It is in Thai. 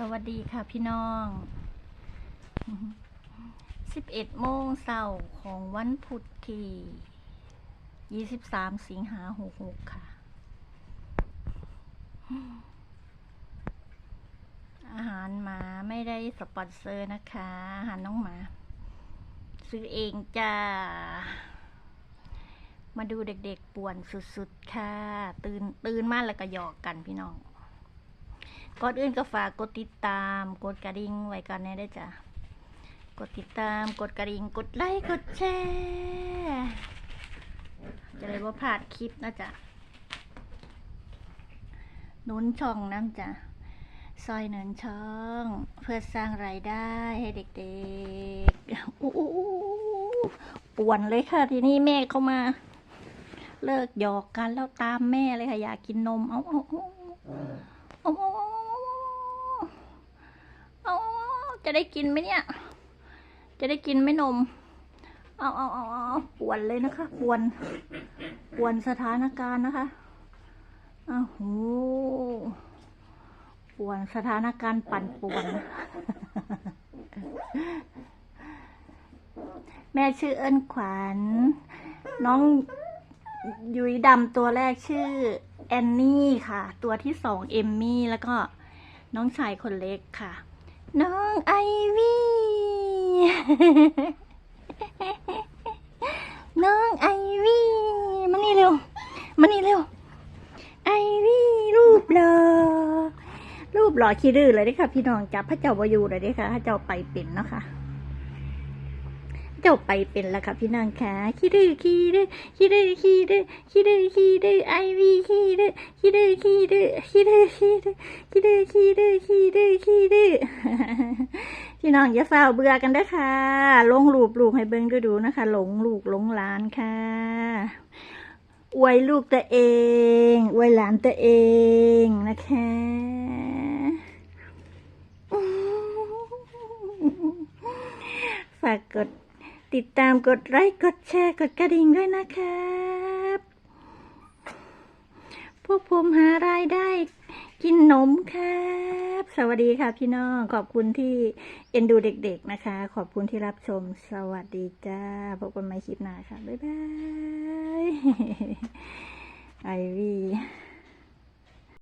สวัสดีค่ะพี่น้อง 11 โมงเช้าของวันพุธที่ 23 สิงหา66 ค่ะ อาหารหมาไม่ได้สปอนเซอร์นะคะ อาหารน้องหมา ซื้อเองจ้า มาดูเด็กๆป่วนสุดๆ ค่ะ ตื่นตื่นมากแล้วก็หยอกกันพี่น้อง ก่อนอื่นก็ฝากกดติดตาม กดกระดิ่งไว้กันแน่ได้จ้ะ กดติดตาม กดกระดิ่ง กดไลค์ กดแชร์ จะได้ว่าพลาดคลิปนะจ๊ะหนุนช่องน้ำจ้ะ ซอยหนุนช่อง เพื่อสร้างรายได้ให้เด็กๆอู้ป่วนเลยค่ะ ทีนี้แม่เข้ามา เลิกหยอกกันแล้วตามแม่เลยค่ะ อยากกินนม เอาเอาเอาเอาเอาเอาเอา จะได้กินไหมเนี่ย จะได้กินไหมนม เอาเอาเอาเอาปวนเลยนะคะปวนปวนสถานการณ์นะคะอ้าวโหปวนสถานการณ์ปั่นป่วน แม่ชื่อเอิ้นขวัญ น้องยุยดำตัวแรกชื่อแอนนี่ค่ะ ตัวที่สองเอมมี่ แล้วก็น้องชายคนเล็กค่ะ น้องไอวี่ น้องไอวี่ มานี่เร็ว มานี่เร็ว ไอวี่รูปหล่อรูปหล่อขี้ดื้อเลยเด้อค่ะ พี่น้องจับพระเจ้าวายูเลยเด้อค่ะพระเจ้าไปเป็นเนาะคะ จ้าไปเป็นแล้วค่ะพี่นางค่ะขี้ดื้อขี้ดื้อขี้ดื้อขี้ดื้อขี้ดื้อขี้ดื้อไอวีขี้ดื้อขี้ดื้อขี้ดื้อขี้ดื้อขี้ดื้อขี้ดื้อขี้ดื้อขี้ดื้อขี้ดื้อพี่น้องอย่าเฝ้าเบื่อกันเด้อค่ะ ลงรูปลูกให้เบิ่งดูดูนะคะ หลงลูกหลงหลานค่ะอวยลูกตัวเองอวยหลานตัวเองนะคะฝากกด ติดตามกดไลค์กดแชร์กดกระดิ่งด้วยนะครับพวกผมหารายได้กินนมครับ สวัสดีค่ะพี่น้อง ขอบคุณที่เอ็นดูเด็กๆนะคะ ขอบคุณที่รับชม สวัสดีจ้า พบกันใหม่คลิปหน้าค่ะ บ๊ายบาย ไอวี